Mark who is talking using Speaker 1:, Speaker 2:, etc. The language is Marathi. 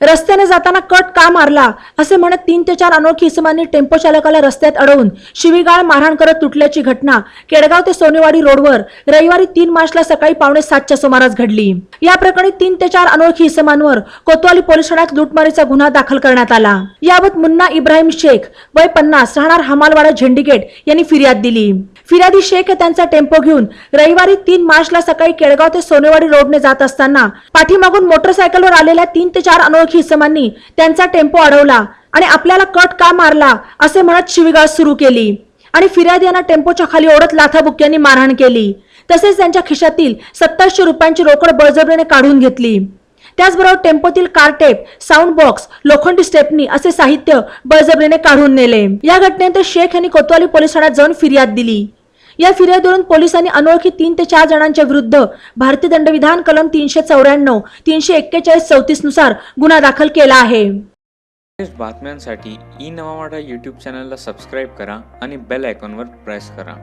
Speaker 1: रस्त्याने जाताना कट का मारला? असे म्हणत तीन ते चार अनोळखी इसमांनी टेम्पो चालकाला रस्त्यात अडवून शिवीगाळ मारहाण करत तुटल्याची घटना केडगाव ते सोनेवाडी रोडवर रविवारी तीन मार्चला सकाळी पावणे सातच्या सुमारास घडली. या प्रकरणी तीन ते चार अनोळखी इसमांवर कोतवाली पोलीस ठाण्यात लुटमारीचा गुन्हा दाखल करण्यात आला. याबाबत मुन्ना इब्राहिम शेख वय पन्नास राहणार हमालवाडा झेंडीगेट यांनी फिर्याद दिली. फिर्यादी शेख हे त्यांचा टेम्पो घेऊन रविवारी तीन मार्चला सकाळी केळगाव ते सोनेवाडी रोडने जात असताना पाठीमागून मोटरसायकलवर आलेल्या तीन ते चार अनोळखी इसमांनी त्यांचा टेम्पो अडवला आणि आपल्याला कट का मारला असे म्हणत शिवीगाळ सुरू केली. आणि फिर्यादी यांना टेम्पोच्या खाली ओढत लाथाबुक्यांनी मारहाण केली. तसेच त्यांच्या खिशातील सत्तरशे रुपयांची रोकड बळजबरीने काढून घेतली. त्याचबरोबर टेम्पोतील कारटेप साऊंड बॉक्स लोखंडी स्टेपनी असे साहित्य बळजबरीने काढून नेले. या घटनेनंतर शेख यांनी कोतवाली पोलीस ठाण्यात जाऊन फिर्याद दिली. या फिर्यादीवरून पोलिसांनी अनोळखी तीन ते चार जणांच्या विरुद्ध भारतीय दंडविधान कलम तीनशे चौऱ्याण्णव तीनशे एक्केचाळीस चौतीसनुसार गुन्हा दाखल केला आहे.
Speaker 2: बातम्यांसाठी ई नवा यूट्यूब चॅनलला सबस्क्राईब करा आणि बेल आयकॉनवर प्रेस करा.